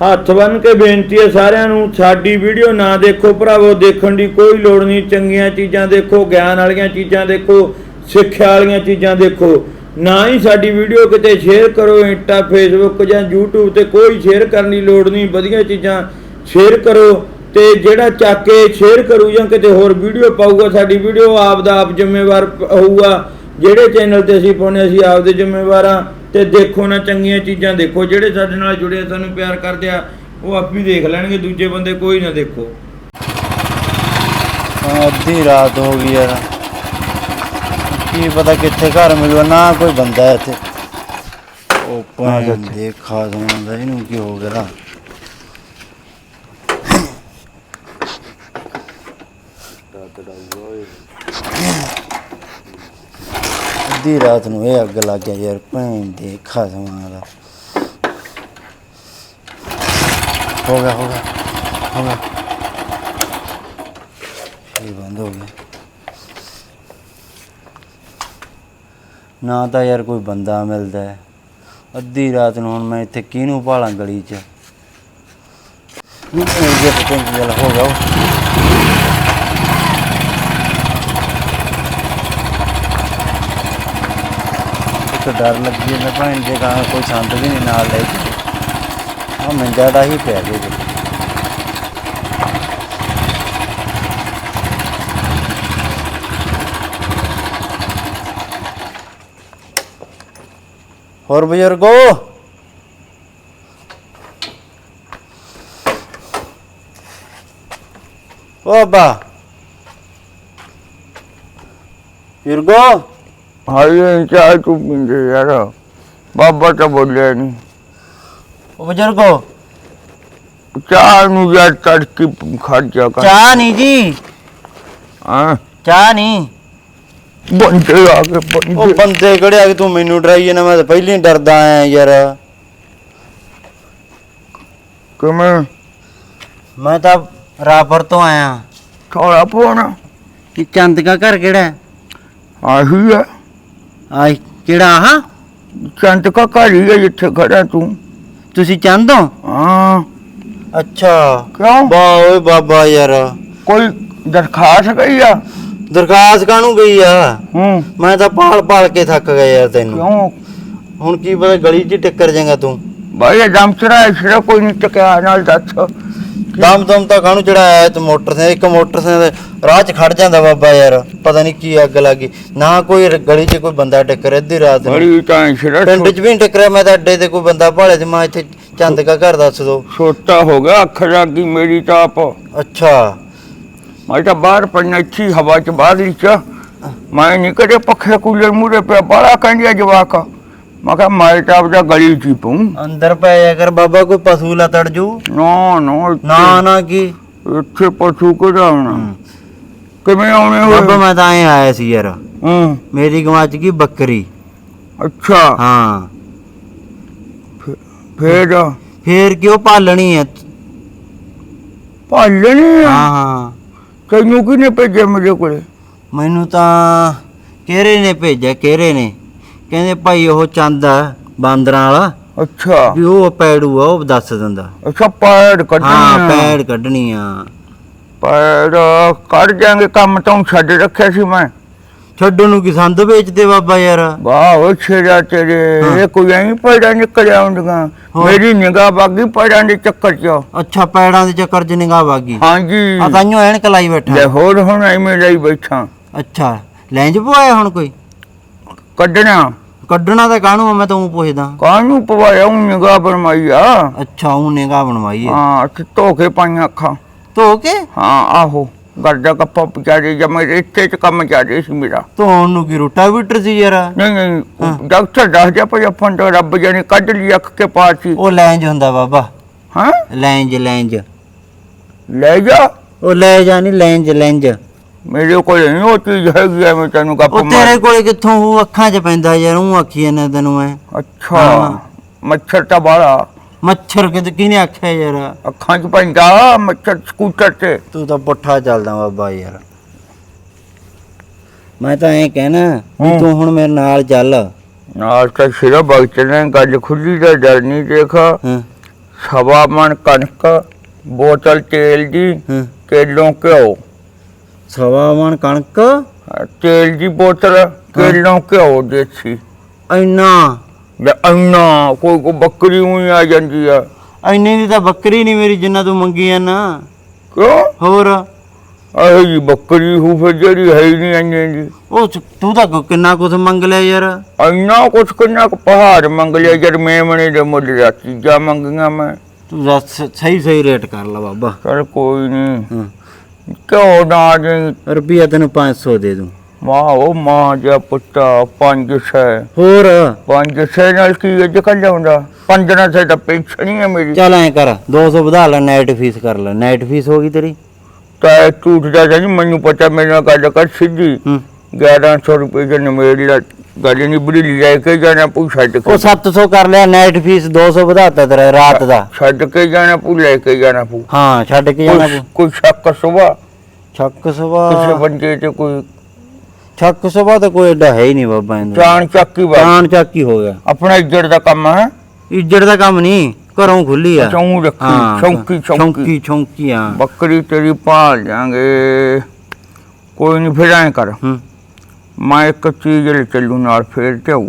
ਹੱਥ ਬੰਨ ਕੇ ਬੇਨਤੀ ਹੈ ਸਾਰਿਆਂ ਨੂੰ, ਸਾਡੀ ਵੀਡੀਓ ਨਾ ਦੇਖੋ ਭਰਾਵੋ, ਦੇਖਣ ਦੀ ਕੋਈ ਲੋੜ ਨਹੀਂ। ਚੰਗੀਆਂ ਚੀਜ਼ਾਂ ਦੇਖੋ, ਗਿਆਨ ਵਾਲੀਆਂ ਚੀਜ਼ਾਂ ਦੇਖੋ, ਸਿੱਖਿਆ ਵਾਲੀਆਂ ਚੀਜ਼ਾਂ ਦੇਖੋ। ਨਾ ਹੀ ਸਾਡੀ ਵੀਡੀਓ ਕਿਤੇ ਸ਼ੇਅਰ ਕਰੋ, ਇੰਟਾ ਫੇਸਬੁੱਕ ਜਾਂ YouTube ਤੇ ਕੋਈ ਸ਼ੇਅਰ ਕਰਨ ਦੀ ਲੋੜ ਨਹੀਂ। ਵਧੀਆ ਚੀਜ਼ਾਂ ਸ਼ੇਅਰ ਕਰੋ ਤੇ ਜਿਹੜਾ ਚੱਕ ਕੇ ਸ਼ੇਅਰ ਕਰੂ ਜਾਂ ਕਿਤੇ ਹੋਰ ਵੀਡੀਓ ਪਾਊਗਾ, ਸਾਡੀ ਵੀਡੀਓ ਆਪ ਦਾ ਆਪ ਜ਼ਿੰਮੇਵਾਰ ਹੋਊਗਾ। ਜਿਹੜੇ ਚੈਨਲ ਤੇ ਅਸੀਂ ਪਾਉਨੇ ਅਸੀਂ ਆਪ ਦੇ ਜ਼ਿੰਮੇਵਾਰ ਹਾਂ। ਤੇ ਦੇਖੋ ਨਾ ਚੰਗੀਆਂ ਚੀਜ਼ਾਂ ਦੇਖੋ ਜਿਹੜੇ ਸਾਡੇ ਨਾਲ ਜੁੜੇ ਆ, ਸਾਨੂੰ ਪਿਆਰ ਕਰਦੇ ਆ ਉਹ ਆਪ ਹੀ ਦੇਖ ਲੈਣਗੇ ਦੂਜੇ ਬੰਦੇ ਕੋਈ ਨਾ ਦੇਖੋ। ਅੱਧੀ ਰਾਤ ਹੋ ਗਈ ਯਾਰ ਕੀ ਪਤਾ ਕਿੱਥੇ ਘਰ ਮਿਲੂਗਾ ਨਾ ਕੋਈ ਬੰਦਾ ਇੱਥੇ। ਉਹ ਭਾਂ ਦੇਖਾ। ਦਵਾਂਦਾ ਇਹਨੂੰ ਕੀ ਹੋ ਗਿਆ? ਅੱਧੀ ਰਾਤ ਨੂੰ ਇਹ ਅੱਗ ਲੱਗ ਗਿਆ ਯਾਰ, ਭੈਣ ਦੇ ਖਸਮਾਂ ਦਾ। ਹੋ ਗਿਆ ਹੋ ਗਿਆ ਹੋ ਗਿਆ। ਇਹ ਬੰਦ ਹੋ ਗਿਆ। ਨਾ ਤਾਂ ਯਾਰ ਕੋਈ ਬੰਦਾ ਮਿਲਦਾ ਹੈ। ਅੱਧੀ ਰਾਤ ਨੂੰ ਹੁਣ ਮੈਂ ਇੱਥੇ ਕਿਹਨੂੰ ਭਾਲਾਂ ਗਲੀ 'ਚ। ਇਹ ਜੇ ਪਤਾ ਹੋ ਗਿਆ, ਉਹ। ਇੱਕ ਡਰ ਲੱਗੀ ਜਾਂਦਾ, ਭੈਣ ਦੇ ਕਾਂ ਕੋਈ ਸੰਦ ਵੀ ਨਹੀਂ ਨਾਲ ਲੈ ਕੇ। ਆ ਮੰਜਾ ਦਾ ਹੀ ਪਿਆ ਜੇ। ਹੋਰ ਬਜ਼ੁਰਗੋ? ਓ ਅੱਬਾ। ਬਜ਼ੁਰਗੋ ਹਾਏ ਚਾਹ ਤੂੰ ਪਿੰਦੇ ਯਾਰ। ਬਾਬਾ ਤਾਂ ਬੋਲਿਆ ਨਹੀਂ ਓ ਬਜ਼ੁਰਗੋ। ਚਾਹ ਨੂੰ ਯਾਰ ਤੜਕੀ ਖਰਚਾ ਕਰ। ਚਾਹ ਨਹੀਂ ਜੀ। ਹਾਂ। ਚਾਹ ਨਹੀਂ ਬੰਦੇ ਆ ਕੇ ਉਹ ਬੰਦੇ ਬੰਦੇ ਕਿਹੜੇ ਆ ਕੇ ਤੂੰ ਮੈਨੂੰ ਡਰਾਈ ਜਾਂਦਾ ਮੈਂ ਤਾਂ ਪਹਿਲਾਂ ਹੀ ਡਰਦਾ ਆਇਆ ਯਾਰ। ਕਿਵੇਂ? ਮੈਂ ਤਾਂ ਰਾਪਰ ਤੋਂ ਆਇਆ। ਥੋੜਾ ਪੋਣਾ। ਕਿ ਚੰਦ ਦਾ ਘਰ ਕਿਹੜਾ ਹੈ? ਆਹੀ ਹੈ। ਆਈ ਕਿਹੜਾ ਆਹ? ਚੰਦ ਕਾ ਘਰ ਹੀ ਹੈ ਜਿੱਥੇ ਖੜਾ ਤੂੰ। ਤੁਸੀਂ ਚੰਦ ਹੋ? ਹਾਂ। ਅੱਛਾ। ਕਿਉਂ? ਬਾ ਓਏ ਬਾਬਾ ਯਾਰ। ਕੋਈ ਦਰਖਾਸਤ ਗਈ ਆ? ਦਰਖਾਸਤ ਕਾਹਨੂੰ ਗਈ ਆ? ਹੂੰ। ਮੈਂ ਤਾਂ ਪਾਲ ਪਾਲ ਕੇ ਥੱਕ ਗਿਆ ਯਾਰ ਤੈਨੂੰ। ਕਿਉਂ? ਹੁਣ ਕੀ ਪਤਾ ਗਲੀ 'ਚ ਟੱਕਰ ਜਾਏਗਾ ਤੂੰ। ਬਾਈ ਦਮਚਰਾ ਇਸਰਾ ਕੋਈ ਨਹੀਂ ਟਕਿਆ ਨਾਲ ਦੱਸ। ਦਮ ਦਮ ਤਾਂ ਕਾਹਨੂੰ ਚੜਾਇਆ ਤੇ ਮੋਟਰਸਾਈਕਲ ਇੱਕ ਮੋਟਰਸਾਈਕਲ ਰਾਹ 'ਚ ਖੜ ਜਾਂਦਾ ਬਾਬਾ ਯਾਰ ਪਤਾ ਨਹੀਂ ਕੀ ਅੱਗ ਲੱਗੀ ਨਾ ਕੋਈ ਗਲੀ 'ਚ ਕੋਈ ਬੰਦਾ ਟੱਕਰ ਅੱਧੀ ਰਾਤ ਨੂੰ। ਬੜੀ ਪਿੰਡ 'ਚ ਵੀ ਨਹੀਂ ਟੱਕਰਿਆ ਮੈਂ ਤਾਂ ਅੱਡੇ ਤੇ ਕੋਈ ਬੰਦਾ ਭਾਲੇ ਤੇ ਮੈਂ ਇੱਥੇ ਚੰਦ ਕਾ ਘਰ ਦੱਸ ਦੋ। ਛੋਟਾ ਹੋ ਗਿਆ ਅੱਖ ਲੱਗੀ ਮੇਰੀ ਤਾਂ ਆਪ। ਅੱਛਾ। ਮੈਂ ਤਾਂ ਬਾਹਰ ਪੜਨਾ ਇੱਥੀ ਹਵਾ ਚ ਬਾਹਰ ਹੀ ਚ। ਮੈਂ ਨਹੀਂ ਕਦੇ ਪੱਖੇ ਕੂਲਰ ਮੂਰੇ ਪਿਆ ਬੜਾ ਕਹਿੰਦੀ ਜਵਾਕ। ਮੈਂ ਕਿਹਾ ਮੈਂ ਤਾਂ ਆਪਦਾ ਗਲੀ ਚ ਹੀ ਪਊ। ਅੰਦਰ ਪੈ ਜਾ ਕਰ ਬਾਬਾ ਕੋਈ ਪਸ਼ੂ ਲਾ ਤੜ ਜੂ? ਨਾ ਨਾ ਨਾ ਨਾ ਕੀ? ਇੱਥੇ ਪਸ਼ੂ ਕਿਹੜਾ ਆਉਣਾ? ਕਿਵੇਂ ਆਉਣੇ ਬਾਬਾ ਹੋਏ ਮੈਂ ਤਾਂ ਐ ਆਇਆ ਸੀ ਯਾਰ। ਹੂੰ। ਮੇਰੀ ਗਵਾਚ ਗਈ ਬੱਕਰੀ? ਅੱਛਾ। ਹਾਂ। ਫੇਰ? ਫੇਰ ਕਿਉਂ ਪਾਲਣੀ ਐ? ਭਾਲਣੀ ਹਾਂ ਹਾਂ। ਤੈਨੂੰ ਕਿਹਨੇ ਭੇਜਿਆ ਮੇਰੇ ਕੋਲੇ? ਮੈਨੂੰ ਤਾਂ ਕਿਹੜੇ ਨੇ ਭੇਜਿਆ ਕਿਹੜੇ ਨੇ? ਕਹਿੰਦੇ ਭਾਈ ਉਹ ਚੰਦ ਆ ਬਾਂਦਰਾਂ ਵਾਲਾ। ਅੱਛਾ। ਵੀ ਉਹ ਪੈੜੂ ਆ ਉਹ ਦੱਸ ਦਿੰਦਾ। ਅੱਛਾ ਪੈੜ ਹਾਂ ਕੱਢਣਾ ਪੈੜ ਕੱਢਣੀ ਆ। ਪੈੜ ਕੱਢ ਜਾਾਂਗੇ ਕੰਮ ਤੋਂ ਛੱਡ ਰੱਖਿਆ ਸੀ ਮੈਂ। ਛੱਡਣ ਨੂੰ ਕੀ ਸੰਦ ਵੇਚਦੇ ਬਾਬਾ ਯਾਰ? ਵਾਹ ਉਹ ਛੇੜਾ ਤੇਰੇ। ਹਾਂ। ਇਹ ਕੋਈ ਐਂ ਪੈੜਾ ਨਿਕਲ ਆਉਂਦੀਆਂ ਹੋਰ। ਮੇਰੀ ਨਿਗਾਹ ਬਾਗੀ ਪੈੜਾਂ ਦੇ ਚੱਕਰ ਚ। ਅੱਛਾ ਪੈੜਾਂ ਦੇ ਚੱਕਰ 'ਚ ਨਿਗਾਹ ਵਾਗੀ ਹਾਂਜੀ। ਆ ਤਾਈਓ ਐਨਕ ਲਾਈ ਲੈ ਬੈਠਾ ਹੋਰ ਹੁਣ ਐਵੇਂ ਲਈ ਬੈਠਾ। ਅੱਛਾ ਲੈਂਜ ਪਵਾਇਆ ਹੁਣ ਕੋਈ? ਕੱਢਣਾ। ਕੱਢਣਾ ਤਾਂ ਕਾਹਨੂੰ ਆ, ਮੈਂ ਤਾਂ ਉਹ ਪੁੱਛਦਾ। ਕਾਹਨੂੰ ਪਵਾਇਆ? ਉਹ ਨਿਗਾਹ ਬਣਵਾਈ ਆ। ਅੱਛਾ ਉਹ ਨਿਗਾਹ ਬਣਵਾਈ ਹੈ ਹਾਂ ਤੇ ਧੋ ਕੇ ਪਾਈਆਂ ਅੱਖਾਂ। ਧੋ ਕੇ ਹਾਂ ਆਹੋ ਗਰਦਾ ਕੱਪਾ ਵਿਚਾਰੇ ਜਮੇ ਰਿਸ਼ਤੇ ਚ ਕੰਮ ਚੱਲਦੇ ਸੀ ਮੇਰਾ। ਧੋਣ ਨੂੰ ਕੀ ਰੋਟਾ ਵੀਟਰ ਸੀ ਯਾਰ? ਨਹੀਂ ਨਹੀਂ ਡਾਕਟਰ ਦੱਸ ਦਿਆ ਪਰ ਆਪਾਂ ਤਾਂ ਰੱਬ ਜਾਨੇ ਕੱਢ ਲਈ ਅੱਖ ਕੇ ਸੀ। ਉਹ ਲੈਂਜ ਹੁੰਦਾ ਬਾਬਾ। ਹਾਂ? ਲੈਂਜ ਲੈਂਜ। ਲੈ ਜਾ। ਉਹ ਲੈ ਜਾ ਨਹੀਂ ਲੈਂਜ ਲੈਂਜ। ਮੇਰੇ ਕੋਲ ਨਹੀਂ ਉਹ ਚੀਜ਼ ਹੈਗੀ ਐ ਮੈਂ ਤੈਨੂੰ ਗੱਪ ਉਹ ਮਾਰ ਤੇਰੇ ਕੋਲੇ ਕਿੱਥੋਂ ਉਹ ਅੱਖਾਂ 'ਚ ਪੈਂਦਾ ਯਾਰ ਉਹ ਆਖੀ ਜਾਂਦਾ ਤੈਨੂੰ ਐ ਅੱਛਾ। ਮੱਛਰ ਤਾਂ ਬਾਲਾ ਮੱਛਰ ਕਿਤੇ ਕਿਹਨੇ ਆਖਿਆ ਯਾਰ? ਅੱਖਾਂ 'ਚ ਪੈਂਦਾ ਮੱਛਰ ਸਕੂਟਰ ਤੇ। ਤੂੰ ਤਾਂ ਪੁੱਠਾ ਚੱਲਦਾ ਬਾਬਾ ਯਾਰ। ਮੈਂ ਤਾਂ ਐਂ ਕਹਿਣਾ ਵੀ ਹੂੰ। ਤੂੰ ਹੁਣ ਮੇਰੇ ਨਾਲ ਚੱਲ। ਨਾਲ ਤਾਂ ਸਿਰਾ ਬਗ ਚੱਲਣਾ ਗੱਲ ਖੁੱਲੀ ਦਾ ਡਰ ਨਹੀਂ ਦੇਖਾ। ਹਾਂ। ਸਵਾ ਮਣ ਕਣਕ ਬੋਤਲ ਤੇਲ ਦੀ ਹਾਂ। ਕਿਲੋ ਘਿਓ। ਸਵਾ ਮਣ ਕਣਕ ਤੇਲ ਦੀ ਬੋਤਲ ਕਿਲੋ ਘਿਓ ਦੇਸੀ। ਇੰਨਾ? ਲੈ ਅੰਨਾ ਕੋਈ ਕੋ ਬੱਕਰੀ ਹੋਈ ਆ ਜਾਂਦੀ ਆ। ਇੰਨੇ ਦੀ ਤਾਂ ਬੱਕਰੀ ਨਹੀਂ ਮੇਰੀ ਜਿੰਨਾ ਤੂੰ ਮੰਗੀ ਆ ਨਾ। ਕਿਉਂ? ਹੋਰ? ਆਹੀ ਜੀ ਬੱਕਰੀ ਹੂ ਫਿਰ ਜਿਹੜੀ ਹੈ ਹੀ ਨਹੀਂ ਅੰਨੇ ਦੀ। ਉਹ ਚ- ਤੂੰ ਤਾਂ ਕੁ- ਕਿੰਨਾ ਕੁਝ ਮੰਗ ਲਿਆ ਯਾਰ। ਇੰਨਾ ਕੁਛ ਕਿੰਨਾ ਕੁ ਪਹਾੜ ਮੰਗ ਲਿਆ ਜਦ ਮੇਮਣੇ ਦੇ ਮੁੱਲ ਦਾ ਚੀਜ਼ਾਂ ਮੰਗੀਆਂ ਮੈਂ। ਤੂੰ ਦੱਸ ਸਹੀ ਸਹੀ ਰੇਟ ਕਰ ਲਾ ਬਾਬਾ। ਚਲ ਕੋਈ ਨਹੀਂ। ਹਾਂ। ਕਿਉਂ ਨਾ ਦੇ ਰੁਪਿਆ ਤੈਨੂੰ 500 ਦੇ ਦੂੰ। ਮਾਂ ਉਹ ਮਾਂ ਜਿਹਾ ਪੁੱਤਾ ਪੰਜ ਛੇ। ਹੋਰ? ਪੰਜ ਛੇ ਨਾਲ ਕੀ ਅੱਜ ਕੱਲ ਆਉਂਦਾ ਪੰਜਣਾ ਸੇ ਤਾਂ ਪੈਨਸ਼ਨ ਹੀ ਹੈ ਮੇਰੀ। ਚੱਲ ਐ ਕਰ 200 ਵਧਾ ਲੈ ਨਾਈਟ ਫੀਸ ਕਰ ਲੈ। ਨਾਈਟ ਫੀਸ ਹੋ ਗਈ ਤੇਰੀ? ਤਾਂ ਝੂਠ ਦਾ ਨਹੀਂ ਮੈਨੂੰ ਪਤਾ ਮੇਰੇ ਨਾਲ ਗੱਲ ਕਰ ਸਿੱਧੀ। ਹੂੰ। 1100 ਰੁਪਏ ਦੇ ਨਮੇੜ ਲਾ ਗੱਲ ਨਹੀਂ ਬੜੀ ਲੈ ਕੇ ਜਾਣਾ ਪੂ ਛੱਡ ਕੇ। ਉਹ 700 ਕਰ ਲਿਆ ਨਾਈਟ ਫੀਸ 200 ਵਧਾਤਾ ਤੇਰਾ ਰਾਤ ਦਾ। ਛੱਡ ਕੇ ਜਾਣਾ ਪੂ ਲੈ ਕੇ ਜਾਣਾ ਪੂ ਹਾਂ ਛੱਡ ਕੇ ਜਾਣਾ ਕੋਈ ਸ਼ੱਕ ਸੁਭਾ? ਛੱਕ ਕਿਸੇ ਸਵਾ ਬੰਦੇ ਤੇ ਕੋਈ ਛੱਕ ਸਵਾ ਤਾਂ ਕੋਈ ਐਡਾ ਹੈ ਹੀ ਨਹੀਂ ਬਾਬਾ ਇਹਦਾ ਚਾਣ ਚੱਕੀ ਬਾਤ ਚਾਣ ਚੱਕ ਹੀ ਗਿਆ। ਆਪਣਾ ਇੱਜ਼ਤ ਦਾ ਕੰਮ ਹੈ। ਇੱਜੜ ਦਾ ਕੰਮ ਨਹੀਂ ਘਰੋਂ ਖੁੱਲੀ ਆ। ਚੌਂ ਰੱਖੀ ਚੌਂਕੀ ਚੌਂਕੀ। ਚੌਂਕੀ ਆ ਬੱਕਰੀ ਤੇਰੀ ਭਾਲ ਜਾਾਂਗੇ ਕੋਈ ਨਹੀਂ ਫਿਰ ਐਂ ਕਰ। ਹੂੰ। ਮੈਂ ਇੱਕ ਚੀਜ਼ ਲੈ ਚੱਲੂ ਨਾਲ ਫੇਰ ਤੇ ਆਊ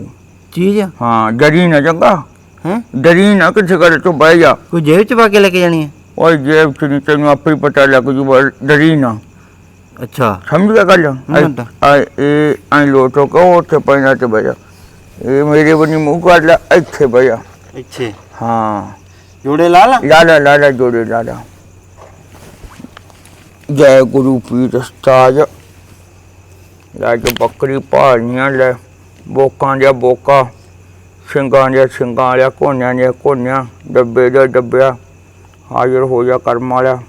ਚੀਜ਼? ਹਾਂ ਡਰੀ ਨਾ ਚੰਗਾ। ਹੈ? ਡਰੀ ਨਾ ਕਿਸੇ ਗੱਲ ਤੋਂ ਬਹਿ ਜਾ। ਕੋਈ ਜੇਬ ਚ ਪਾ ਕੇ ਲੈ ਕੇ ਜਾਣੀ ਹੈ? ਓਏ ਜੇਬ ਚ ਨਹੀਂ ਤੈਨੂੰ ਆਪੇ ਹੀ ਪਤਾ ਲੱਗ ਜੂ ਬਸ ਡਰੀ ਨਾ। ਅੱਛਾ। ਸਮਝ ਗਿਆ ਗੱਲ? ਹਾਂ। ਆ ਇਹ ਐਂ ਲੋਟੋ ਕੋ ਉੱਥੇ ਪੈਣਾ ਤੇ ਬਹਿ ਜਾ। ਇਹ ਮੇਰੇ ਬਣੀ ਮੂੰਹ ਕਰ ਲੈ ਇੱਥੇ ਬਹਿ ਜਾ। ਇੱਥੇ? ਹਾਂ। ਜੋੜੇ ਲਾ ਲਾ। ਲਾਲਾ ਲਾਲਾ ਜੋੜੇ ਲਾਲਾ ਜੈ ਗੁਰੂ ਪੀਰ ਉਸਤਾਦ। ਲੈ ਕੇ ਬੱਕਰੀ ਭਾਲੀਆਂ ਲੈ ਬੋਕਾਂ ਦੇ ਬੋਕਾ ਸਿੰਘਾਂ ਦੇ ਸਿੰਘਾਂ ਵਾਲਿਆ ਕੋਨਿਆਂ ਦੇ ਕੋਨਿਆਂ ਡੱਬੇ ਦੇ ਡੱਬਿਆ ਹਾਜ਼ਰ ਹੋ ਜਾ ਕਰਮ ਵਾਲਿਆ।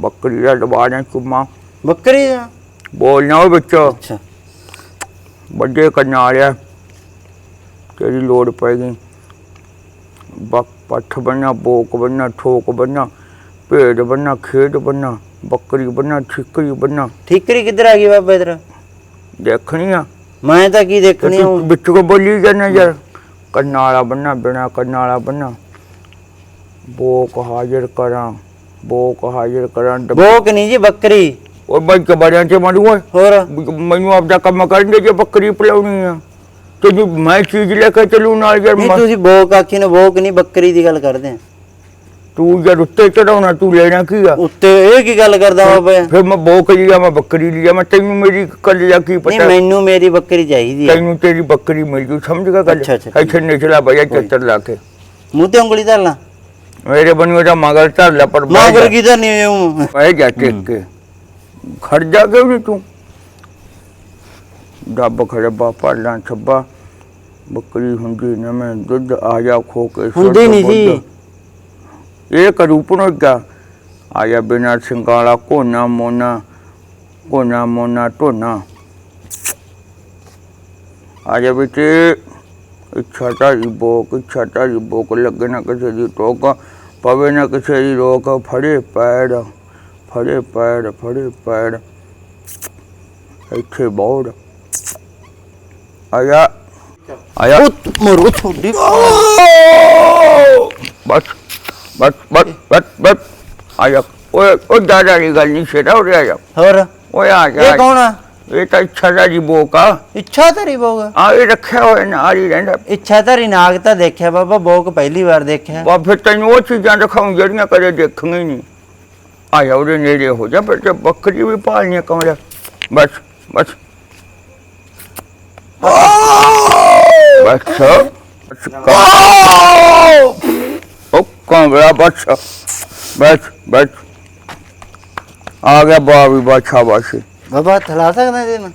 ਬੱਕਰੀ ਦਾ ਦਬਾਣਾ ਚੁੰਮਾ। ਬੱਕਰੀ ਦਾ? ਬੋਲਣਾ ਉਹ ਵਿੱਚ। ਅੱਛਾ। ਵੱਡੇ ਕੰਨਾਂ ਵਾਲਿਆ ਤੇਰੀ ਲੋੜ ਪੈ ਗਈ। ਬੱਕ ਪੱਠ ਬੰਨਾ ਬੋਕ ਬੰਨਾ ਠੋਕ ਬੰਨਾ ਭੇਡ ਬੰਨਾ ਖੇਡ ਬੰਨਾ ਬੱਕਰੀ ਬੰਨਾ ਠਿਕਰੀ ਬੰਨਾ ਠੀਕਰੀ ਕਿੱਧਰ ਆ ਗਈ ਬਾਬਾ ਇਧਰ ਦੇਖਣੀ ਆ। ਮੈਂ ਤਾਂ ਕੀ ਦੇਖਣੀ ਆ? ਤੂੰ ਵਿੱਚ ਕੋ ਬੋਲੀ ਜਾਣਾ ਯਾਰ। ਕੰਨਾਂ ਵਾਲਾ ਬੰਨਾ ਬਿਨਾ ਕੰਨਾਂ ਵਾਲਾ ਬੰਨਾ। ਬੋਕ ਹਾਜ਼ਰ ਕਰਾਂ ਬੋਕ ਹਾਜ਼ਰ ਕਰਾਂ ਡੱਬ- ਬੋਕ ਨਹੀਂ ਜੀ ਬੱਕਰੀ। ਓਏ ਬਾਈ ਕਬੜਿਆਂ ਚ ਮਾਰੂ ਓਏ। ਹੋਰ? ਮੈਨੂੰ ਆਪਦਾ ਕੰਮ ਕਰਨ ਦੇ ਜੇ ਬੱਕਰੀ ਪਲਾਉਣੀ ਆ। ਤੇ ਜੇ ਮੈਂ ਚੀਜ਼ ਲੈ ਕੇ ਚੱਲੂ ਨਾਲ ਯਾਰ ਨਹੀਂ ਮੈਂ- ਤੁਸੀਂ ਬੋਕ ਆਖੀ ਨਾ ਬੋਕ ਨਹੀਂ ਬੱਕਰੀ ਦੀ ਗੱਲ ਕਰਦੇ ਆ। ਤੂੰ ਜਦ ਉੱਤੇ ਚੜਾਉਣਾ ਤੂੰ ਲੈਣਾ ਕੀ ਆ? ਉੱਤੇ ਇਹ ਕੀ ਗੱਲ ਕਰਦਾ ਬਾਬਾ ਫਿਰ ਮੈਂ? ਬੋਕ ਲਿਆ ਮੈਂ ਬੱਕਰੀ ਲਿਆ ਮੈਂ ਤੈਨੂੰ ਮੇਰੀ ਕੱਲ ਜਾ ਕੀ ਨਹੀਂ ਪਤਾ ਮੈਨੂੰ ਮੇਰੀ ਬੱਕਰੀ ਚਾਹੀਦੀ ਹੈ ਤੈਨੂੰ ਤੇਰੀ ਬੱਕਰੀ ਮਿਲ ਜੂ ਸਮਝ ਗਿਆ ਗੱਲ? ਅੱਛਾ, ਅੱਛਾ, ਠੀਕ। ਇੱਥੇ ਨਿਚਲਾ ਬਜਾ ਚੱਤਰ ਲਾ ਕੇ। ਮੂੰਹ ਤੇ ਉਂਗਲੀ ਧਰ ਲਾ। ਮੇਰੇ ਬਣੀ ਦਾ ਮਗਰ ਧਰ ਲੈ ਪਰ ਜਾ। ਕੀ ਧਰਨੀ ਹੋਈ ਹੂੰ? ਬਹਿ ਜਾ ਟਿਕ ਕੇ ਖੜ ਜਾ ਕੇ ਵੀ ਤੂੰ? ਡੱਬ ਖੜਬਾ ਪਾਲਾਂ ਛੱਬਾ। ਬੱਕਰੀ ਹੁੰਦੀ ਨਾ ਮੈਂ ਦੁੱਧ ਆ ਜਾ ਖੋ ਕੇ ਹੁੰਦੀ ਨਹੀਂ ਜੀ ਬੁੱਧ। ਇਹ ਕਰੂਪਨੋ ਗਿਆ ਆਇਆ ਬਿਨਾ ਸਿੰਗਾਲਾ ਕੋਨਾ ਮੋਨਾ ਕੋਨਾ ਮੋਨਾ ਟੋਨਾ ਆਇਆ ਵਿੱਚ ਇੱਛਾ ਤਾਂ ਬੋਕ ਇੱਛਾ ਤਾਂ ਬੋਕ ਲੱਗੇ ਨਾ ਕਿਸੇ ਦੀ ਟੋਕ ਪਵੇ ਨਾ ਕਿਸੇ ਦੀ ਰੋਕ ਫੜੇ ਪੈੜ ਫੜੇ ਪੈੜ ਫੜੇ ਪੈੜ ਇੱਥੇ ਬੋੜ ਆਇਆ ਆਇਆ ਉਹ ਮਰੂ ਛੋਡੀ ਬਸ ਬਸ ਬਸ ਬਸ ਬਸ ਆਇਆ ਓਏ ਉਹ ਦਾਦਾ ਦੀ ਗੱਲ ਨਹੀਂ ਛੇੜਾ ਹੋ ਰਿਹਾ ਹੋਰ ਓਏ ਆ ਜਾ ਇਹ ਕੌਣ ਆ ਇਹ ਤਾਂ ਇੱਛਾ ਦਾ ਜੀ ਬੋਕਾ ਇੱਛਾ ਧਰੀ ਬੋਗ ਆ ਇਹ ਰੱਖਿਆ ਹੋਇਆ ਨਾਲ ਹੀ ਰਹਿੰਦਾ ਇੱਛਾ ਧਰੀ ਨਾਗ ਤਾਂ ਦੇਖਿਆ ਬਾਬਾ ਬੋਕ ਪਹਿਲੀ ਵਾਰ ਦੇਖਿਆ ਬਾ ਫਿਰ ਤੈਨੂੰ ਉਹ ਚੀਜ਼ਾਂ ਦਿਖਾਉਂ ਜਿਹੜੀਆਂ ਕਦੇ ਦੇਖੀਆਂ ਹੀ ਨਹੀਂ ਆਇਆ ਉਹਦੇ ਨੇੜੇ ਹੋ ਜਾ ਫਿਰ ਤੇ ਬੱਕਰੀ ਵੀ ਪਾਲਣੀਆਂ ਕਮਲਾ ਬਸ ਬਸ ਬਸ ਬਸ ਕਮਲਾ ਬਸ ਬਸ ਬਸ। ਆ ਗਿਆ ਬਾਬੀ ਬਾਛਾ ਬਾਸ਼ੀ ਬਾਬਾ ਥਲਾ ਸਕਦਾ ਇਹਦੇ ਨਾਲ?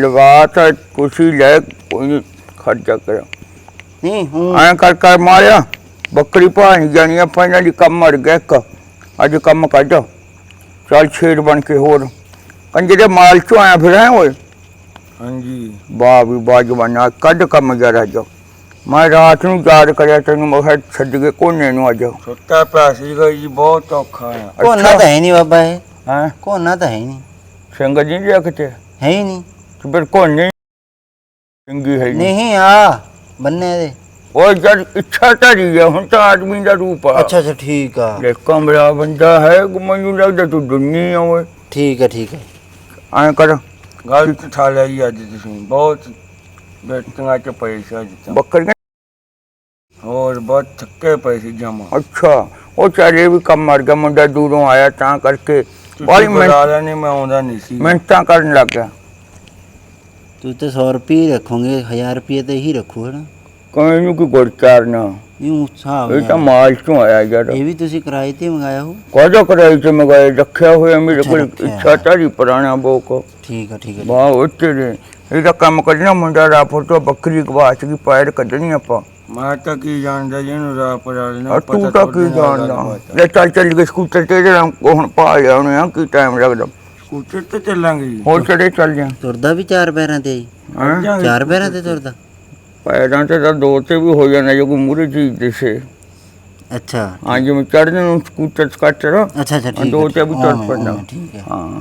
ਲਵਾ ਤਾਂ ਕੁਛ ਹੀ ਲੈ ਕੋਈ ਖਰਚਾ ਕਰਾਂ। ਨਹੀਂ ਹੂੰ ਐਂ ਕਰ ਕਰ ਮਾਰਿਆ। ਬੱਕਰੀ ਭਾਣੀ ਜਾਣੀ ਆਪਾਂ ਇਹਨਾਂ ਦੀ ਕੰਮ ਮਰ ਗਿਆ ਇੱਕ। ਅੱਜ ਕੰਮ ਕੱਢ। ਚੱਲ ਛੇੜ ਬਣ ਕੇ ਹੋਰ। ਕੰਜੇ ਦੇ ਮਾਲ ਚੋਂ ਆਇਆ ਫਿਰ ਹੈ ਓਏ? ਹਾਂਜੀ। ਵਾਹ ਵੀ ਬਾਹ ਜਵਾਨਾ ਕੱਢ ਕੰਮ ਜਰਾ ਜਾ। ਮੈਂ ਰਾਤ ਨੂੰ ਯਾਦ ਕਰਿਆ ਤੈਨੂੰ ਮੈਂ ਕਿਹਾ ਛੱਡ ਕੇ ਕੋਨੇ ਨੂੰ ਅੱਜ ਸੁੱਤਾ ਪਿਆ ਸੀਗਾ ਜੀ ਬਹੁਤ ਔਖਾ ਆ। ਕੋਨਾ ਤਾਂ ਹੈ ਨਹੀਂ ਬਾਬਾ ਇਹ। ਹੈ? ਕੋਨਾ ਤਾਂ ਹੈ ਨਹੀਂ। ਸਿੰਘ ਜੀ ਲਿਆ ਕਿਤੇ? ਹੈ ਹੀ ਨਹੀਂ। ਤੇ ਫਿਰ ਕੋਨੇ ਚੰਗੀ ਹੈ ਨਹੀਂ। ਆ ਬੰਨੇ ਦੇ। ਉਹ ਜਦ ਇੱਛਾ ਧਰੀ ਹੈ ਹੁਣ ਤਾਂ ਆਦਮੀ ਦਾ ਰੂਪ ਆ। ਅੱਛਾ ਅੱਛਾ ਠੀਕ ਆ। ਜੇ ਕਮਰਾ ਬੰਦਾ ਹੈ ਮੈਨੂੰ ਲੱਗਦਾ ਤੂੰ ਦੁਨੀ ਆ ਓਏ। ਠੀਕ ਹੈ ਠੀਕ ਹੈ ਐਂ ਕਰ। ਗਲਤ ਠਾ ਲਈ ਅੱਜ ਤੁਸੀਂ ਬਹੁਤ ਬੈਠੀਆਂ ਚ ਪੈਸਾ ਦਿੱਤਾ ਬੱਕਰੀਆਂ ਬਹੁਤ ਥੱਕੇ ਪਏ ਸੀ ਜਮਾ। ਅੱਛਾ ਉਹ ਚਾਰੇ ਵੀ ਕੰਮ ਮਰ ਗਿਆ ਮੁੰਡਾ ਦੂਰੋਂ ਆਇਆ ਤਾਂ ਕਰਕੇ ਬਾਲੀ ਮੈਂ ਨਹੀਂ ਮੈਂ ਆਉਂਦਾ ਨਹੀਂ ਸੀ। ਮਿੰਟਾਂ ਕਰਨ ਲੱਗ ਗਿਆ। ਤੂੰ ਤੇ 100 ਰੁਪਏ ਰੱਖੋਗੇ 1000 ਰੁਪਏ ਤੇ ਹੀ ਰੱਖੂ ਹਨਾ? ਕੋਈ ਨੂੰ ਕੋਈ ਗੁੜ ਚਾਰਨਾ ਇਹ ਹਿਸਾਬ ਇਹ ਤਾਂ ਹੈ। ਮਾਲ ਚੋਂ ਆਇਆ ਯਾਰ। ਇਹ ਵੀ ਤੁਸੀਂ ਕਿਰਾਏ ਤੇ ਮੰਗਾਇਆ ਹੋ ਕਾਹਦਾ ਕਰਾਈ ਤੇ ਮਗਾਏ ਰੱਖਿਆ ਹੋਇਆ ਮੇਰੇ ਕੋਲ। ਇੱਛਾ ਤਾਰੀ ਪੁਰਾਣਾ ਬੋਕ। ਠੀਕ ਆ ਠੀਕ ਆ ਵਾਹ ਉਹ ਤੇਰੇ ਇਹਦਾ ਕੰਮ ਕਰਨਾ ਮੁੰਡਾ ਰਾਪਰ ਤੋਂ ਬੱਕਰੀ ਗਵਾਚ ਗਈ ਪੈਰ ਕੱਢਣੀ ਆਪਾਂ। ਮੈਂ ਤਾਂ ਕੀ ਜਾਣਦਾ ਜਿਹਨੂੰ ਰਾਹ ਪਰ ਵਾਲੇ ਆ ਤੂੰ ਤਾਂ ਕੀ ਜਾਣਦਾ? ਲੈ ਚੱਲ ਚੱਲ ਕੇ ਸਕੂਟਰ ਤੇ ਜਿਹੜਾ ਹੁਣ ਪਾ ਲਿਆ ਉਹਨੇ ਆ ਕੀ ਟਾਈਮ ਲੱਗਦਾ? ਸਕੂਟਰ ਤੇ ਚੱਲਾਂਗੇ ਜੀ। ਹੋਰ ਚੜੇ ਚੱਲ ਜਾ ਤੁਰਦਾ ਵੀ ਚਾਰ ਪੈਰਾਂ ਤੇ ਹੀ? ਹੈਂ? ਚਾਰ ਪੈਰਾਂ ਤੇ ਤੁਰਦਾ? ਪੈਰਾਂ ਤੇ ਤਾਂ ਦੋ ਤੇ ਵੀ ਹੋ ਜਾਣਾ ਜੋ ਕੋਈ ਮੂਰੇ ਚੀਜ਼ ਦਿਸੇ ਅੱਛਾ। ਹਾਂ ਜਿਵੇਂ ਚੜ੍ਹਨ ਨੂੰ ਸਕੂਟਰ ਸਕੱਟਰ ਅੱਛਾ ਅੱਛਾ ਠੀਕ ਦੋ ਹੈ, ਤੇ ਵੀ। ਤੁਰ ਉਵੇਂ, ਪੈਂਦਾ। ਉਵੇਂ, ਠੀਕ ਹੈ। ਹਾਂ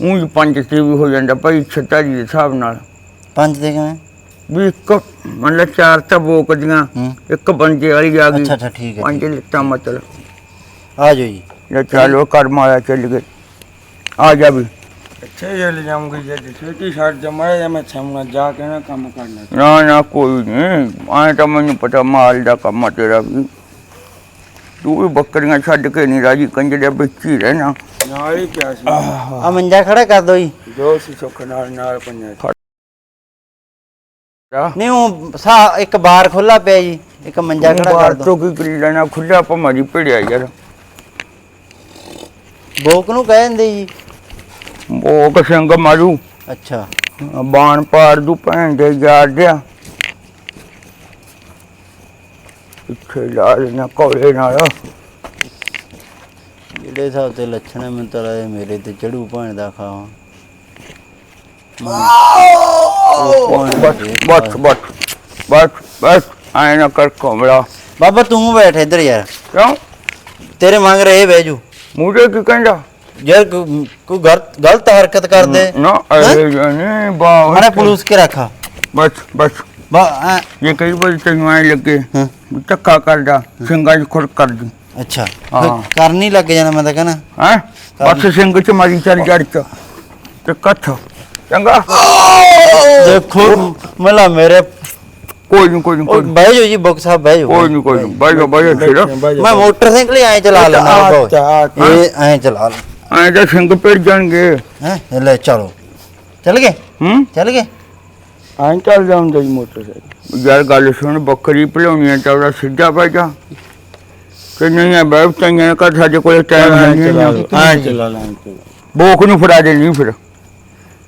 ਉਹ ਪੰਜ ਤੇ ਵੀ ਹੋ ਜਾਂਦਾ ਭਾਈ ਛੱਤਾ ਜੀ ਦੇ ਹਿਸਾਬ ਨਾਲ। ਪੰਜ ਤੇ ਕਿਵੇਂ? ਵੀ ਇੱਕ ਮਤਲਬ ਚਾਰ ਤਾਂ ਬੋਕਦੀਆਂ ਹੂੰ। ਇੱਕ ਬੰਜੇ ਵਾਲੀ ਆ ਗਈ। ਅੱਛਾ ਅੱਛਾ ਠੀਕ ਹੈ ਪੰਜ ਲਿੱਟਾਂ ਮਤਲਬ। ਆ ਜਾਓ ਜੀ। ਜੇ ਚਾਲੋ ਕਰਮ ਆਇਆ ਚੱਲ ਗਏ। ਆ ਜਾ ਵੀ। ਇੱਥੇ ਜੇ ਲੈ ਜਾਊਂਗੀ ਜੇ ਛੇਤੀ ਛੱਡ ਜਮਾਇਆ ਜਾਂ ਮੈਂ ਸਾਹਮਣੇ ਜਾ ਕੇ ਨਾ ਕੰਮ ਕਰਨਾ। ਨਾ ਨਾ ਕੋਈ ਨਹੀਂ। ਆਏ ਤਾਂ ਮੈਨੂੰ ਪਤਾ ਮਾਲ ਦਾ ਕੰਮ ਆ ਤੇਰਾ ਵੀ। ਤੂੰ ਵੀ ਬੱਕਰੀਆਂ ਛੱਡ ਕੇ ਨਹੀਂ ਰਾਜੀ ਕੰਜੜੇ ਵਿੱਚ ਹੀ ਰਹਿਣਾ। ਨਾਲ ਹੀ ਪਿਆ ਸੀ। ਆ ਮੰਜਾ ਖੜਾ ਕਰ ਦੋ ਜੀ। ਜੋ ਸੀ ਸੁੱਖ ਨਾਲ ਨਾਲ ਪੰਜਾ। ਨਹੀਂ ਉਹ ਸਾ ਇੱਕ ਬਾਰ ਖੁੱਲਾ ਪਿਆ ਜੀ ਇੱਕ ਮੰਜਾ ਖੜਾ ਬਾਹਰ ਕਰ ਦੋ। ਤੋਂ ਕੀ ਕਰੀ ਲੈਣਾ ਖੁੱਲਾ ਭਮਰੀ ਭੜਿਆ ਯਾਰ। ਬੋਕ ਨੂੰ ਕਹਿ ਦਿੰਦੇ ਜੀ। ਉਹ ਕਸੰਗ ਮਾਰੂ। ਅੱਛਾ। ਬਾਣ ਪਾਰ ਦੂ ਭੈਣ ਦੇ ਯਾਰ ਦਿਆ ਇੱਥੇ ਲਾ ਲੈਣਾ ਕੋਲੇ ਨਾਲ। ਜਿਹੜੇ ਹਿਸਾਬ ਤੇ ਲੱਛਣ ਹੈ ਮੈਨੂੰ ਤਾਂ ਲੱਗਦਾ ਮੇਰੇ ਤੇ ਚੜੂ ਭਾਣ ਦਾ ਖਾਵਾਂ। ਬਸ ਬਸ ਬਸ ਬਸ ਬਸ ਆਏ ਨਾ ਕਰ ਕਮਲਾ ਬਾਬਾ ਤੂੰ ਬੈਠ ਇੱਧਰ ਯਾਰ ਕਿਉਂ ਤੇਰੇ ਮੰਗ ਰਹੇ ਬੈਜੂ ਮੂਰੇ ਕੀ ਕਹਿੰਦਾ ਯਾਰ ਕੋਈ ਕੋਈ ਗਲਤ ਗਲਤ ਹਰਕਤ ਕਰਦੇ ਨਾ ਇਹ ਜਾਨੇ ਬਾ ਮਾਰੇ ਪੁਲਿਸ ਕੇ ਰੱਖਾ ਬਸ ਬਸ ਬਾ ਐਂ, ਇਹ ਕਈ ਵਾਰ ਤੈਨੂੰ ਐ ਲੱਗੇ ਹਾਂ, ਵੀ ਧੱਕਾ ਕਰਦਾ ਸਿੰਘਾਂ 'ਚ ਖੁਰ ਕਰ ਦੀ ਅੱਛਾ ਹਾਂ। ਫਿਰ ਕਰਨ ਹੀ ਲੱਗ ਜਾਣਾ ਮੈਂ ਤਾਂ ਕਹਿੰਦਾ ਹੈ ਬਸ ਤੇ ਦੇਖੋ ਮਲਾ ਮੇਰੇ ਕੋਈ ਨਹੀਂ ਕੋਈ ਨਹੀਂ ਕੋਈ ਨੀ, ਬਹਿ ਜਾਓ ਜੀ ਬੁੱਕ ਸਾਹਿਬ ਬਹਿ ਜਾਓ ਕੋਈ ਨਹੀਂ ਕੋਈ ਨਹੀਂ ਬਾਈ ਬਾਈ ਛੇੜਾ ਮੈਂ ਮੋਟਰਸਾਈਕਲ ਹੀ ਐਂ ਚਲਾ ਲੈਣਾ ਇਹ ਐਂ ਚਲਾ ਲੈ ਐ ਤਾਂ ਸਿੰਘ ਪੇੜ ਜਾਣਗੇ ਹੈ ਲੈ ਚਲੋ ਚੱਲ ਗਏ ਹੂੰ ਚੱਲ ਗਏ ਆਂ ਚੱਲ ਜਾਂਦਾ ਜੀ ਮੋਟਰਸਾਈਕਲ ਯਾਰ ਗੱਲ ਸੁਣ ਬੱਕਰੀ ਭਲਾਉਣੀ ਹੈ ਤਾਂ ਉਹਦਾ ਸਿੱਧਾ ਪੈ ਜਾ ਕਿ ਨਹੀਂ ਹੈ ਬੈਠ ਤਈਆਂ ਕਰ ਸਾਡੇ ਕੋਲ ਟਾਈਮ ਨਹੀਂ ਆਂ ਚਲਾ ਲਾਂ ਬੋਕ ਨੂੰ ਫੜਾ ਦੇ ਨਹੀਂ ਫਿਰ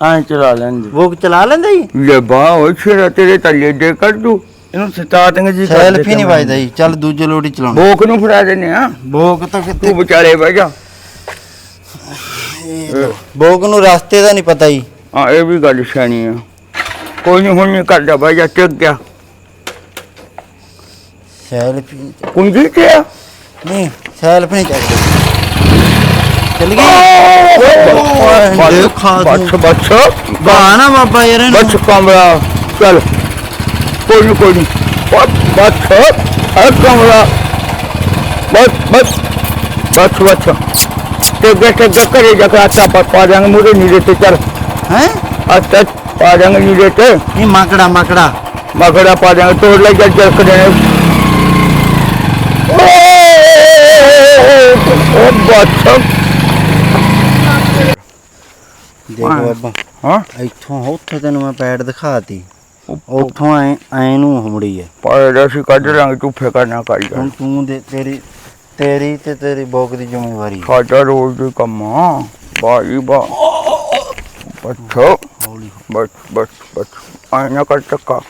ਆਂ ਚਲਾ ਲੈਂਦੇ। ਬੁੱਕ ਚਲਾ ਲੈਂਦਾ ਜੀ? ਲੈ ਬਾ ਉਹ ਛੇੜਾ ਤੇਰੇ ਤੱਲੇ ਦੇ ਕਰ ਦੂ। ਇਹਨੂੰ ਸਟਾਰਟਿੰਗ ਜੀ ਕਰ ਸੈਲਫੀ ਨਹੀਂ ਵੱਜਦਾ ਜੀ। ਚੱਲ ਦੂਜੇ ਲੋੜੀ ਚਲਾਉਣਾ। ਬੋਕ ਨੂੰ ਫੜਾ ਦੇਨੇ ਆ ਬੋਕ ਤਾਂ ਕਿਤੇ ਤੂੰ ਵਿਚਾਲੇ ਬਹਿ ਜਾ। ਬੋਕ ਨੂੰ ਰਸਤੇ ਦਾ ਨਹੀਂ ਪਤਾ ਜੀ। ਹਾਂ ਇਹ ਵੀ ਗੱਲ ਸਿਆਣੀ ਆ। ਕੋਈ ਨਹੀਂ ਹੁਣ ਨਹੀਂ ਕਰਦਾ ਬਹਿ ਜਾ ਟਿਕ ਗਿਆ। ਸੈਲਫੀ ਕੁੰਜੀ ਤੇ ਆ? ਨਹੀਂ ਸੈਲਫੀ ਨਹੀਂ ਚੱਲਦੀ ਚੱਲ ਗਈ ਬੱਚ ਬੱਚ ਬਾਣਾ ਬਾਬਾ ਯਾਰ ਇਹਨੂੰ ਬੱਚ ਕਮਰਾ ਚੱਲ ਕੋਈ ਨਹੀਂ ਕੋਈ ਨਹੀਂ ਬੱਚ ਹੈ ਕਮਰਾ ਬੱਚ ਬੱਚ ਬੱਚ ਬੱਚ ਤੇ ਗੱਟੇ ਗੱਕਰੇ ਜਕਾ ਤਾ ਪਾ ਪਾ ਜਾਂਗੇ ਮੂਰੇ ਨੀਰੇ ਤੇ ਚੱਲ ਹੈ ਅੱਛਾ ਪਾ ਜਾਂਗੇ ਨੀਰੇ ਤੇ ਇਹ ਮਾਕੜਾ ਮਾਕੜਾ ਮਗੜਾ ਪਾ ਜਾਂਗੇ ਤੋੜ ਲੈ ਚੱਲ ਚੱਲ ਕਰੇ ਉਹ ਬੱਚ ਦੇਖ ਬਾਬਾ ਹਾਂ। ਇੱਥੋਂ ਉੱਥੇ ਤੈਨੂੰ ਮੈਂ ਪੈਡ ਦਿਖਾਤੀ। ਉੱਥੋਂ ਐ ਐ ਨੂੰ ਮੁੜੀ ਹੈ ਪਾਇਆ ਸੀ ਕੱਢ ਲਾਂਗੇ ਤੂੰ ਫਿਕਰ ਨਾ ਕਰ ਜਾ ਹੁਣ ਤੂੰ ਦੇ ਤੇਰੀ ਤੇਰੀ ਤੇ ਤੇਰੀ ਬੋਕ ਦੀ ਜ਼ਿੰਮੇਵਾਰੀ ਹੈ। ਸਾਡਾ ਰੋਜ਼ ਦੇ ਕੰਮ ਆ। ਬਾਈ ਬਾ। ਬੱਚੋ ਹੌਲੀ ਬਸ ਬਸ ਬਸ। ਆਇਨਾ ਕਰ ਟੱਕਾ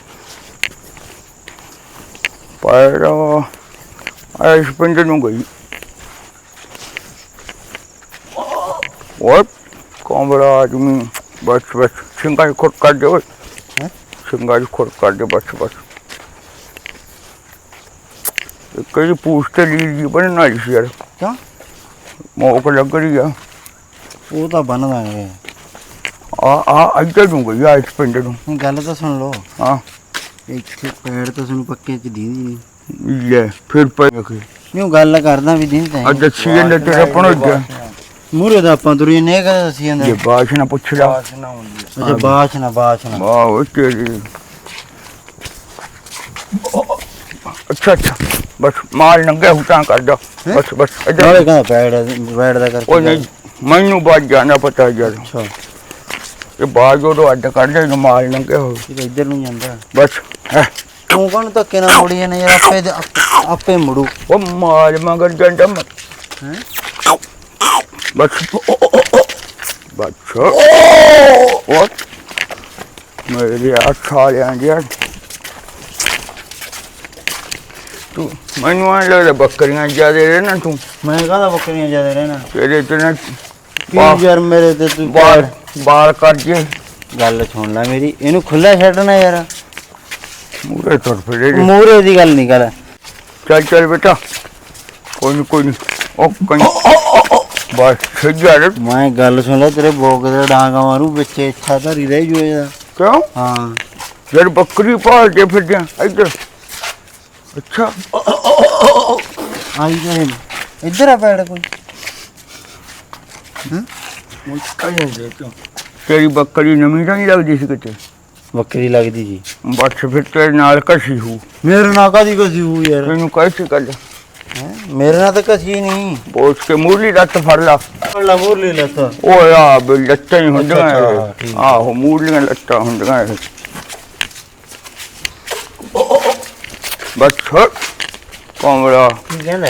ਪਰ ਐਸ ਪਿੰਡ ਨੂੰ ਗਈ। ਉਹ ਕਮਰਾ ਆਦਮੀ ਬਸ ਬਸ ਸਿੰਘਾਂ ਨੂੰ ਖੁਦ ਕਰ ਦੇ ਓਏ। ਹੈਂ? ਸਿੰਘਾਂ ਨੂੰ ਖੁਦ ਕਰ ਦੇ ਬਸ ਬਸ। ਕਈ ਪੂਛ ਤੇ ਲੀ ਜੀ ਬਣਨਾ ਸੀ ਯਾਰ। ਕਿਉਂ? ਮੋਕ ਲੱਗ ਰਹੀ ਆ। ਉਹ ਤਾਂ ਬੰਨ ਦਾਂਗੇ। ਆ ਆ ਇੱਧਰ ਨੂੰ ਗਈ ਆ ਇਸ ਪਿੰਡ ਨੂੰ। ਹੁਣ ਗੱਲ ਤਾਂ ਸੁਣ ਲਓ। ਹਾਂ। ਇੱਥੇ ਪੈੜ ਤਾਂ ਤੁਹਾਨੂੰ ਪੱਕੇ ਚ ਦੀਂਦੀ ਨਹੀਂ ਲੈ ਫਿਰ ਪੈ ਕੇ ਨਹੀਂ ਉਹ ਗੱਲ ਕਰਦਾ ਵੀ ਦੀਂਦਾ ਅੱਜ ਅੱਛੀ ਇਹਨੇ ਤੇਰਾ ਪਣੋ ਜਾ ਮੂਰੇ ਦਾ ਆਪਾਂ ਨੇ ਕਾ ਅਸੀਂ ਜਾਂਦਾ ਇਹ ਬਾਸ਼ ਨਾ ਪੁੱਛ ਲਾ। ਵਾਸਨਾ ਹੁੰਦੀ ਹੈ ਅੱਛਾ ਬਾਸ਼ ਨਾ ਬਾਸ਼ ਨਾ। ਵਾਹ ਤੇਰੀ। ਅੱਛਾ ਅੱਛਾ। ਬਸ ਮਾਲ ਨੰਗੇ ਹੁਟਾਂ ਕਰ ਦੋ ਬਸ ਬਸ ਇੱਧਰ ਨਾਲੇ ਕਹਿੰਦਾ ਪੈੜ ਪੈੜ ਦਾ ਕਰਕੇ ਉਹ ਨਹੀਂ ਮੈਨੂੰ ਬਾਜ ਜਾਣਾ ਪਤਾ ਯਾਰ। ਅੱਛਾ। ਇਹ ਬਾਜ ਉਹ ਅੱਡ ਕਰ ਦੇ ਮਾਲ ਨੰਗੇ ਹੋ ਇਹ ਇੱਧਰ ਨੂੰ ਜਾਂਦਾ। ਬਸ ਹੈਂ। ਤੂੰ ਕੌਣ ਧੱਕੇ ਨਾਲ ਮੁੜੀ ਜਾਂਦਾ ਯਾਰ ਆਪੇ ਦੇ- ਆਪ- ਆਪੇ ਮੁੜੂ। ਉਹ ਮਾਲ ਮਗਰ ਜਾਂਦਾ ਮੈਂ ਹੈਂ? ਬਸ ਬਸ ਉਹ ਮੇਰੇ ਅੱਖਾਂ ਲਿਆਂ ਯਾਰ ਤੂੰ ਮੈਨੂੰ ਆ ਲੱਗਦਾ ਬੱਕਰੀਆਂ ਜਿਆਦੇ ਰਹਿ ਨਾ ਤੂੰ। ਮੈਂ ਕਹਦਾ ਬੱਕਰੀਆਂ ਜ਼ਿਆਦਾ ਰਹਿਣਾ? ਤੇਰੇ ਤੇ ਨਾ ਕੀ। ਯਾਰ ਮੇਰੇ ਤੇ ਤੂੰ ਬਾਲ ਬਾਲ ਕਰ ਜੇ। ਗੱਲ ਸੁਣ ਲੈ ਮੇਰੀ ਇਹਨੂੰ ਖੁੱਲਾ ਛੱਡਣਾ ਯਾਰ। ਮੂਰੇ ਤੁਰ ਫਿਰੇ। ਮੂਰੇ ਦੀ ਗੱਲ ਨਹੀਂ ਕਰ। ਚੱਲ ਚੱਲ ਬੇਟਾ। ਕੋਈ ਨੀ ਕੋਈ ਨੀ। ਉਹ ਕਹੀਂ ਬਸ ਸਹੀ ਯਾਰ ਮੈਂ ਗੱਲ ਸੁਣ ਲੈ ਤੇਰੇ ਬੋਕ ਦੇ ਡਾਂਗਾ ਮਾਰੂ ਵਿੱਚ ਇੱਛਾ ਧਰੀ ਰਹਿ ਜੂ ਇਹਦਾ ਕਿਉਂ? ਹਾਂ। ਯਾਰ ਬੱਕਰੀ ਪਾਲ ਕੇ ਫਿਰ ਜਾ ਇੱਧਰ। ਅੱਛਾ। ਆਈ ਤੇ ਇੱਧਰ ਆ ਪੈੜ ਕੋਈ। ਤੇਰੀ ਬੱਕਰੀ ਨਵੀਂ ਤਾਂ ਨਹੀਂ ਲੱਗਦੀ ਸੀ ਕਿਤੇ? ਬੱਕਰੀ ਲੱਗਦੀ ਜੀ। ਬਸ ਫਿਰ ਤੇਰੇ ਨਾਲ ਕਸ਼ੀ ਹੂ ਮੇਰੇ ਨਾਲ ਕਾਦੀ ਕਸੀ ਹੂ ਯਾਰ? ਤੈਨੂੰ ਕਹਿ ਗੱਲ? ਹੈਂ? ਮੇਰੇ ਨਾਲ ਤਾਂ ਕਸੀ ਨਹੀਂ। ਬੋਸ ਕੇ ਮੂਲੀ ਰੱਤ ਫੜ ਲਾ। ਅੱਲਾ ਮੂਰ ਲੈ ਲੱਤਾ। ਓਏ ਆ ਬੇ ਲੱਤਾਂ ਹੀ ਅੱਛਾ, ਹੁੰਦੀਆਂ ਅੱਛਾ, ਠੀਕ। ਇਹ। ਆਹੋ ਲੱਤਾਂ ਹੁੰਦੀਆਂ ਇਹ। ਬਸ ਛੱਡ। ਕਮਰਾ ਕੀ ਕਹਿੰਦਾ?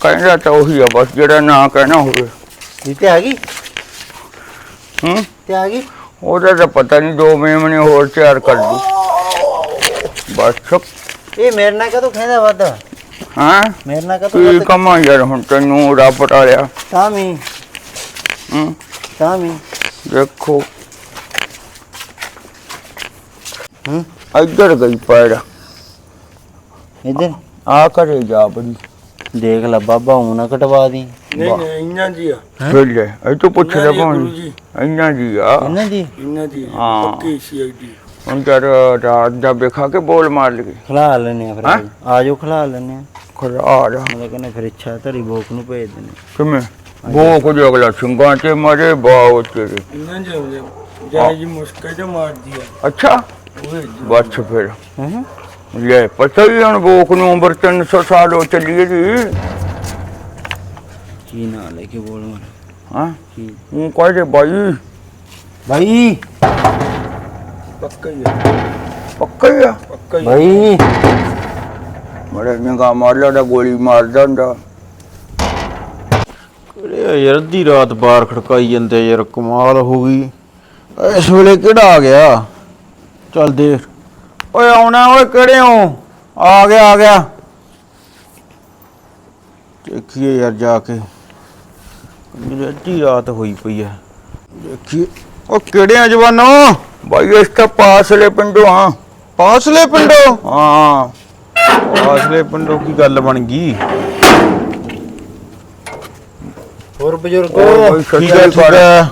ਕਹਿੰਦਾ ਤਾਂ ਉਹੀ ਆ ਬਸ ਜਿਹੜਾ ਨਾ ਕਹਿਣਾ ਹੋਵੇ। ਇਹ ਤੇ ਆ ਗਈ? ਹੂੰ? ਤੇ ਆ ਗਈ? ਉਹਦਾ ਤਾਂ ਪਤਾ ਨਹੀਂ ਦੋ ਮਹੀਨੇ ਹੋਰ ਤਿਆਰ ਕਰ ਦੂ ਬਸ ਇਹ ਮੇਰੇ ਨਾਲ ਕਦੋਂ ਕਹਿੰਦਾ ਵੱਧ? ਹਾਂ? ਮੇਰੇ ਨਾਲ ਕਦੋਂ ਕੀ ਕਮਾਂ ਯਾਰ ਹੁਣ ਤੈਨੂੰ ਰੱਬ ਟਾਲਿਆ। ਵੀ। ਹੂੰ? ਵੀ। ਦੇਖੋ। ਹੂੰ? ਇੱਧਰ ਗਈ ਪੈੜ ਇੱਧਰ? ਆ ਕਰੇ ਜਾ ਬੜੀ ਦੇਖ ਲੈ ਬਾਬਾ ਹੁਣ ਨਾ ਕਟਵਾ ਦੀ। ਨਹੀਂ ਨਹੀਂ ਇਹਨਾਂ ਦੀ ਆ। ਫਿਰ ਲੈ ਇਹ ਤੋਂ ਪੁੱਛ ਲੈ ਭਾਵੇਂ। ਜੀ। ਇੰਨਾ ਜੀ ਆ। ਇਹਨਾਂ ਦੀ ਆ, ਹਾਂ। ਪੱਕੀ ਸੀ ਆਈਡੀ। ਹੁਣ ਜਦ ਰਾਤ ਦਾ ਵੇਖਾ ਕੇ ਬੋਲ ਮਾਰ ਲਗੇ ਖਲਾ ਲੈਨੇ ਆ ਫਿਰ ਹੈਂ? ਆ ਜਾਓ ਖਲਾ ਲੈਨੇ ਆ ਖੜਾ ਆ ਜਾ। ਮੈਂ ਕਹਿੰਦਾ ਫਿਰ ਇੱਛਾ ਧਰੀ ਬੋਕ ਨੂੰ ਭੇਜ ਦਿੰਦੇ ਕਿਵੇਂ? ਬੋ ਕੋ ਜੋ ਅਗਲਾ ਸਿੰਘਾਂ ਤੇ ਮਰੇ ਬਾਉ ਤੇਰੇ। ਇਹਨਾਂ ਦੇ ਹੁੰਦੇ ਜਾਈ ਜੀ ਮੁਸਕਾ ਤੇ ਮਾਰਦੀ ਆ। ਅੱਛਾ? ਉਹ ਬਸ ਫਿਰ। ਹਾਂ? ਲੈ ਪਤਾ ਹੀ ਹੁਣ ਬੋਕ ਨੂੰ ਉਮਰ 300 ਸਾਲ ਹੋ ਚੱਲੀ ਜੀ। ਕੀ ਨਾਂ ਲੈ ਕੇ ਬੋਲ ਮਾਰ? ਹਾਂ? ਕੀ? ਉਹ ਕਹਦੇ ਬਾਈ। ਭਾਈ ਪੱਕਾ ਹੀ ਆ। ਪੱਕਾ ਹੀ ਆ? ਪੱਕਾ ਹੀ ਆ। ਭਾਈ ਬੜੇ ਨਿਗਾ ਮਾਰ ਲਿਆ ਗੋਲੀ ਮਾਰ ਦਿੰਦਾ। ਕਿਹੜੇ ਯਾਰ ਅੱਧੀ ਰਾਤ ਬਾਹਰ ਖੜਕਾਈ ਜਾਂਦੇ ਯਾਰ ਕਮਾਲ ਹੋ ਗਈ। ਇਸ ਵੇਲੇ ਕਿਹੜਾ ਆ ਗਿਆ? ਚੱਲ ਦੇਖ। ਓਏ ਆਉਣਾ ਓਏ ਕਿਹੜੇ ਹੋ ਆ ਗਿਆ ਆ ਗਿਆ। ਦੇਖੀਏ ਯਾਰ ਜਾ ਕੇ। ਮੇਰੀ ਅੱਧੀ ਰਾਤ ਹੋਈ ਪਈ ਆ। ਦੇਖੀਏ। ਉਹ ਕਿਹੜੇ ਆ ਜਵਾਨੋ? ਬਾਈ ਇਸ ਤਾਂ ਪਾਸਲੇ ਪਿੰਡੋਂ ਹਾਂ ਪਾਸਲੇ ਪਿੰਡੋ? ਹਾਂ। ਪਾਸਲੇ ਪਿੰਡੋ ਕੀ ਗੱਲ ਬਣ ਗਈ? ਹੋਰ ਬਜ਼ੁਰਗ? ਓਏ ਹੈ ਹੀ ਠੀਕ ਕਰ ਹੈ।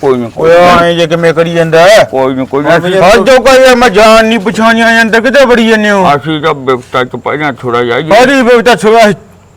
ਕੋਈ ਨਾ ਓਏ ਐਂ ਜੇ ਕਿਵੇਂ ਕਰੀ ਜਾਂਦਾ ਹੈ? ਕੋਈ ਨਾ ਕੋਈ ਹਾਂ ਨਾ। ਅੱਜ ਜੋ ਮੈਂ ਜਾਣ ਨਹੀਂ ਪਛਾਣਿਆ ਜਾਂਦਾ ਕਿਤੇ ਬੜੀ ਜੰਨੇ ਹੋ? ਅਸੀਂ ਤਾਂ ਬਿਪਤਾ ਚ ਪਹਿਲਾਂ ਥੋੜਾ ਜਾਈਏ ਬਾਦੀ ਬੇਟਾ ਸੁਆ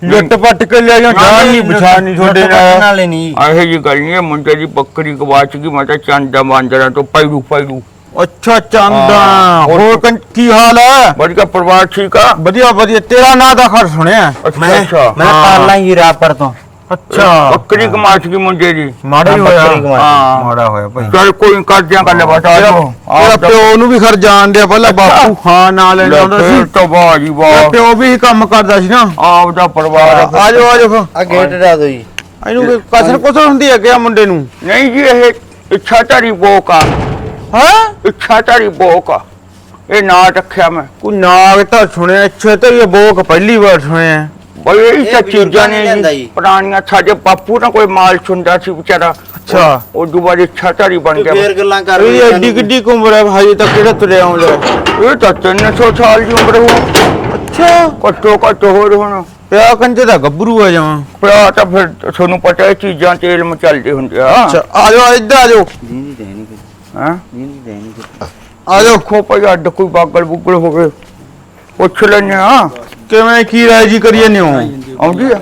ਲੁੱਟ ਪੱਟ ਕੇ ਲਿਆ ਜਾਂ ਜਾਣ ਨਹੀਂ ਪਛਾਣਨੀ ਤੁਹਾਡੇ ਨਾਲ ਨਾਲੇ ਨਹੀਂ। ਆਹੇ ਜੀ ਗੱਲ ਨਹੀਂ ਹੈ। ਮੁੰਡੇ ਦੀ ਬੱਕਰੀ ਗਵਾਚ ਗਈ ਮੈਂ ਤਾਂ ਚੰਦਾ ਮਾਂਜਰਾ ਤੋਂ ਪੈੜੂ ਪੈੜੂ ਅੱਛਾ ਚੰਦਾ ਹਾਂ, ਹੋਰ ਕੰ- ਕੀ ਹਾਲ ਹੈ? ਬੜਕਾ ਪਰਿਵਾਰ ਠੀਕ ਆ? ਵਧੀਆ ਵਧੀਆ। ਤੇਰਾ ਨਾਂ ਤਾਂ ਖਰ ਸੁਣਿਆ? ਅੱਛਾ ਅੱਛਾ। ਮੈਂ ਹਾਂ। ਪਾਲਾਂ ਤੋਂ। ਅੱਛਾ। ਬੱਕਰੀ ਗਵਾਚ ਗਈ ਮੁੰਡੇ ਦੀ। ਮਾੜਾ ਹੀ ਹੋਇਆ। ਹਾਂ। ਮਾੜਾ ਹੋਇਆ ਭਾਈ। ਚਲ ਕੋਈ ਕਰ ਦਿਆਂ ਗੱਲ ਬਤਾ ਤੇਰਾ ਤੇਰਾ ਪਿਓ ਨੂੰ ਵੀ ਖਰ ਜਾਣ ਦਿਆ ਪਹਿਲਾਂ ਬਾਪੂ। ਹਾਂ ਨਾਂ ਲੈਣ ਆਉਂਦਾ ਸੀ। ਫਿਰ ਤਾਂ ਵਾਹ ਜੀ ਵਾਹ। ਪਿਓ ਵੀ ਕੰਮ ਕਰਦਾ ਸੀ ਨਾ। ਆਪ ਦਾ ਪਰਿਵਾਰ ਆ। ਆ ਜਾਓ ਆ ਗੇਟ ਡਾ ਦੋ ਜੀ। ਇਹਨੂੰ ਕੋਈ ਕਸਰ ਕੁਸਰ ਹੁੰਦੀ ਹੈ ਕਿ ਮੁੰਡੇ ਨੂੰ? ਨਹੀਂ ਜੀ ਇਹ ਇੱਛਾ ਧਾਰੀ ਬੋਕ ਆ। ਹਾਂ? ਇੱਛਾ ਧਾਰੀ ਬੋਕ ਆ। ਇਹ ਨਾਂ ਰੱਖਿਆ ਮੈਂ। ਕੋਈ ਨਾਗ ਤਾਂ ਸੁਣਿਆ ਤੇ ਇਹ ਬੋਕ ਪਹਿਲੀ ਵਾਰ ਸੁਣਿਆ। ਬਈ ਇਹ ਤਾਂ ਬਜ਼ੁਰਗਾਂ ਚੀਜ਼ਾਂ ਨੇ ਨੇ ਲਿਆਂਦਾ ਜੀ। ਜੀ। ਪੁਰਾਣੀਆਂ ਸਾਡੇ ਬਾਪੂ ਨਾ ਕੋਈ ਮਾਲ ਸੁਣਦਾ ਸੀ ਵਿਚਾਰਾ। ਅੱਛਾ। ਉਹ ਦੁਬਾਰਾ ਇੱਛਾ ਧਾਰੀ ਬਣ ਤੂੰ ਗਿਆ। ਫੇਰ ਗੱਲਾਂ ਕਰ ਇਹ ਐਡੀ ਕਿੱਡੀ ਕੁ ਉਮਰ ਹੈ ਭਾਈ ਤੱਕ ਕਿਹੜਾ ਤੁਰਿਆ ਆਉਂਦਾ ਇਹ ਤਾਂ 300 ਸਾਲ ਦੀ ਉਮਰ ਹੋ ਅੱਛਾ। ਘੱਟੋ ਘੱਟ ਹੋਰ ਹੁਣ। ਪਿਆ ਕੰਜੇ ਦਾ ਗੱਭਰੂ ਆ ਜਾਵਾਂ। ਪਿਆ ਤਾਂ ਫਿਰ ਤੁਹਾਨੂੰ ਪਤਾ ਇਹ ਚੀਜ਼ਾਂ ਤੇਲ ਮ ਚੱਲਦੇ ਹੁੰਦੇ ਆ। ਅੱਛਾ ਆ ਜਾਓ ਇੱਧਰ ਆ ਜਾਓ। ਦੀਦੀ ਦੇਣੀ ਕਿ ਹਾਂ? ਦੀਦੀ ਦੇਣੀ ਕਿ ਆ ਦੇਖੋ ਭਾਈ ਅੱਡ ਕੋਈ ਬਾਗਲ ਬੁਗਲ ਹੋਵੇ। ਪੁੱਛ ਲੈਣੇ ਆ। ਕਿਵੇਂ ਕੀ ਰਾਏ ਜੀ ਕਰੀਏ ਨਿਓ ਆਉਂਦੀ ਆ?